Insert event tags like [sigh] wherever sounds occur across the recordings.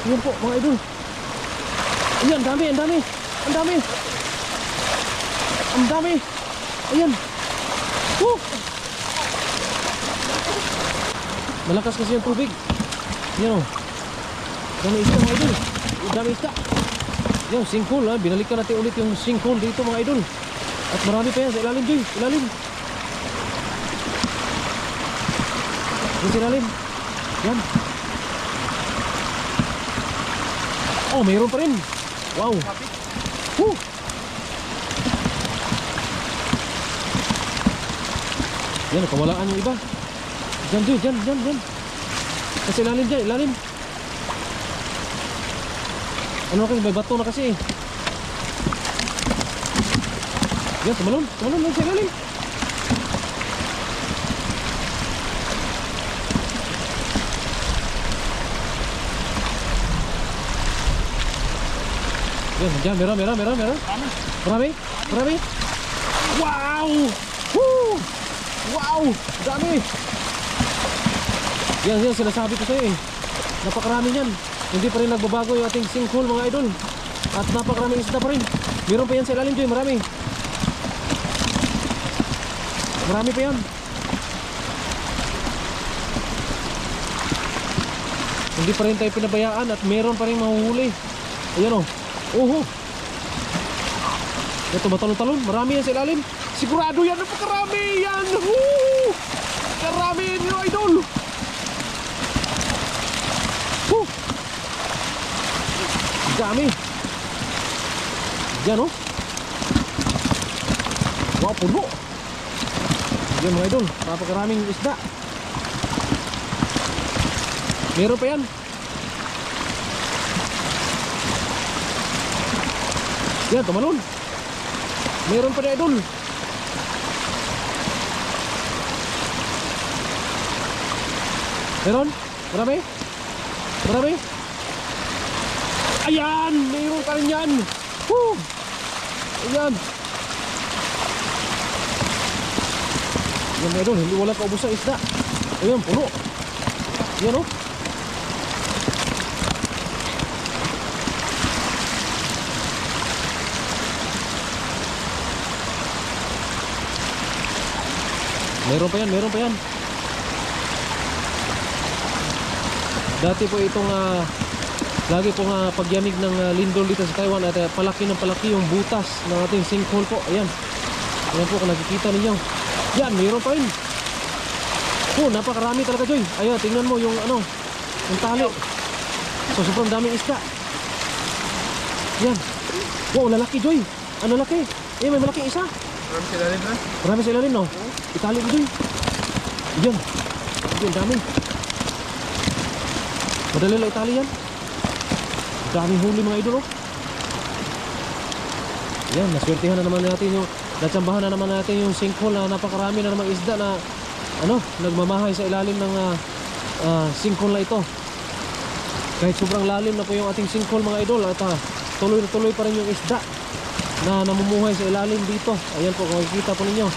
Ayan po, mga idol. Ayan, dami, ang dami. Ang dami. Ang dami. Ayan. Woo! Malakas kasi yung tubig. Yan o. Dami isda mga idol. Dami isda. Yan, sinkhole ha. Binalikan natin ulit yung sinkhole dito mga idol. At marami pa yan sa ilalim, Joy. Ilalim. Yung sa ilalim. Yan. Oh, mayroon pa rin. Wow. Woo! Yan, kawalaan yung iba. Diyan, Joy. Diyan, diyan, diyan. Kasi ilalim dyan, ilalim. Ano kasi, may bato na kasi eh. Yan, tumalon. Tumalon lang sa ilalim. Yan, dyan, meron, meron, meron, meron. Marami? Marami? Wow! Woo! Wow! Dami! Yan, yan, sinasabi ko sa'yo eh. Napakarami yan. Hindi pa rin nagbabago yung ating sinkhole mga idol. At napakaraming isda pa rin. Meron pa yan sa ilalim, Joy. Marami. Marami pa yan. Hindi pa rin tayo pinabayaan at meron pa rin mahuhuli. Ayan o. Oho. Ito ba talon-talon? Marami yan sa ilalim. Sigurado yan. Napakarami yan. Woo! Karami yan yung idol. Woo! Dami. Diyan oh. Wow, puno. Yan mga idol. Napakaraming isda. Meron pa yan. Yan, tumalon. Meron pa na idol. Meron? Marami? Marami? Ayan! Meron pa rin yan! Woo! Ayan! Ayan meron, hindi wala pa ubos ang isda. Ayan, puno. Ayan o. Meron pa yan, meron pa yan. Dati po itong ah, lagi po nga pagyanig ng ah, lindol dito sa Taiwan at ah, palaki ng palaki yung butas ng ating sinkhole po. Ayan. Ayan po kung nakikita ninyo. Yan, meron pa rin. Oh, napakarami talaga, Joy. Ayan, tingnan mo yung ano, yung tali. So, sobrang daming isda. Yan. Wow, lalaki, Joy. Ano laki? Eh, may malaking isa. Marami sila rin ha? Marami sa ilalim, no? Itali mo dun. Yan. Yan, dami. Madali lang itali yan. Daming huli mga idol, oh. Yan, naswertihan na naman natin yung natsambahan na naman natin yung sinkhole na napakarami na namang isda na ano, nagmamahay sa ilalim ng ah, ah, sinkhole na ito. Kahit sobrang lalim na po yung ating sinkhole mga idol at ah, tuloy na tuloy pa rin yung isda na namumuhay sa ilalim dito. Ayan po, kung makikita po ninyo.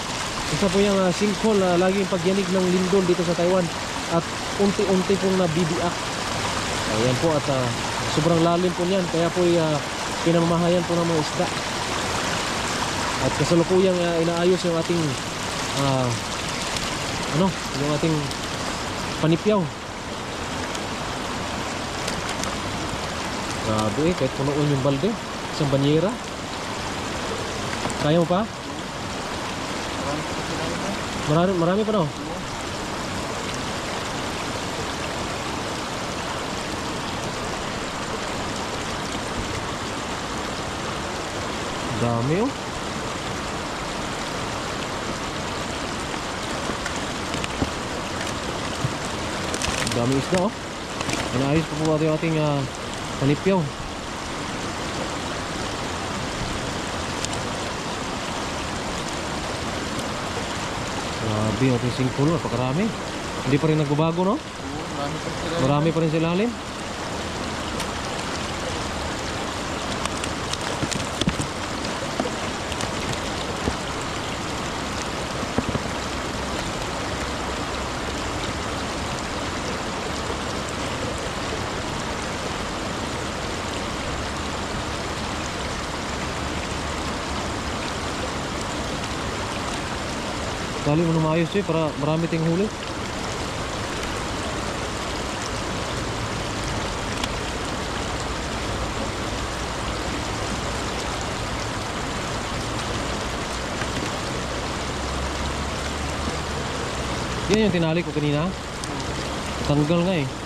Isa po yung uh, sinkhole na laging pagyanig ng lindol dito sa Taiwan. At unti-unti pong nabibiak. Ayan po, at ah, sobrang lalim po niyan. Kaya po uh, pinamamahayan po ng mga isda. At kasalukuyang uh, inaayos yung ating ah, ano, yung ating panipyaw. Grabe eh, kahit punoon yung balde. Isang banyera. Kaya mo pa? Marami, marami pa daw. Dami oh. Dami isda oh. Inaayos pa po natin yung ating uh, panipyaw. Grabe, ating singkol, napakarami. Hindi pa rin nagbabago, no? Marami pa sila. Marami pa rin sa ilalim. Dali mo na maayos eh, para marami ting huli. Yan yung tinali ko kanina. Tanggal nga eh.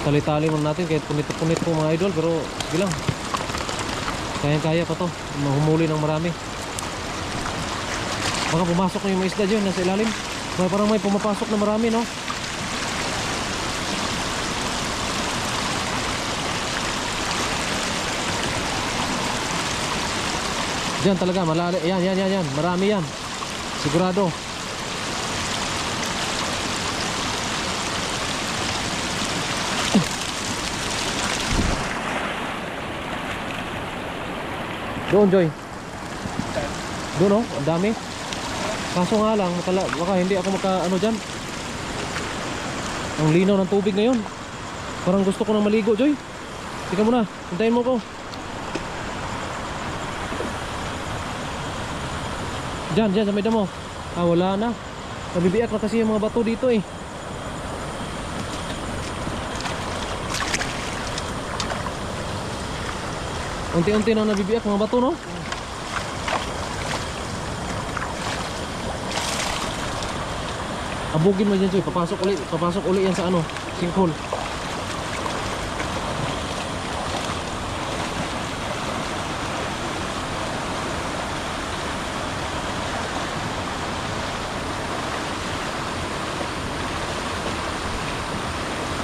Tali-tali muna natin kahit punit-punit po mga idol pero sige lang. Kaya-kaya pa to. Mahumuli ng marami. Baka pumasok na yung mga isda dyan nasa ilalim. May parang may pumapasok na marami no. Diyan talaga malali. Yan, yan, yan, yan. Marami yan. Sigurado. Doon, Joy. Doon, oh. Ang dami. Kaso nga lang, makala, baka hindi ako maka, ano dyan. Ang linaw ng tubig ngayon. Parang gusto ko nang maligo, Joy. Tika mo na. Hintayin mo ko. Diyan, diyan sa may damo. Ah, wala na. Nabibiyak na kasi yung mga bato dito eh. Unti-unti na nabibiyak mga bato, no? Abugin mo dyan, Joy. Papasok uli. Papasok uli yan sa ano? Sinkhole.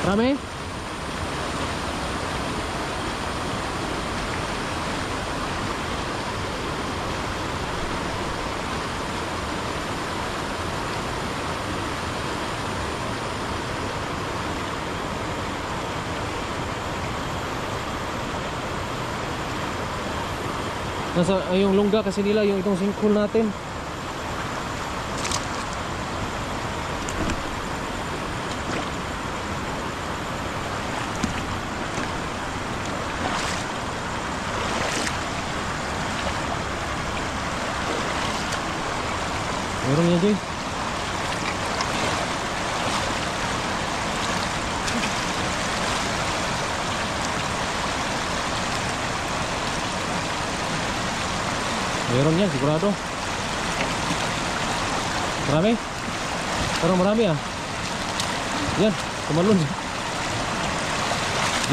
Marami? Nasa ay, yung lungga kasi nila yung itong sinkhole natin. Meron yan, Joy. Meron yan, sigurado. Marami? Parang marami ah. Yan, tumalon.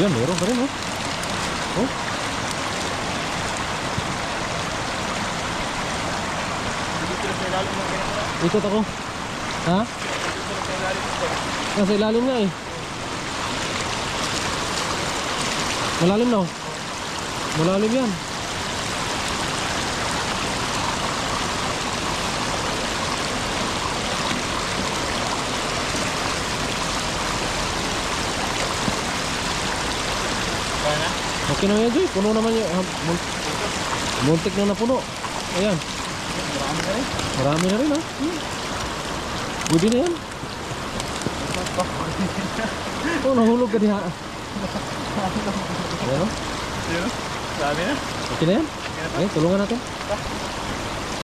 Yan, meron pa rin oh. Oh. Ikot ako. Ha? Nasa ilalim nga eh. Malalim na oh. Malalim yan. Kaya na yan, Joy. Puno naman yung... ah, mun- muntik na napuno. Ayan. Marami na rin. Marami na rin ha. Hmm. Pwede na yan. [laughs] Oh, nahulog ka diha. [laughs] Ayan o. Sino? Dami na. Okay na yan. Okay, tulungan natin.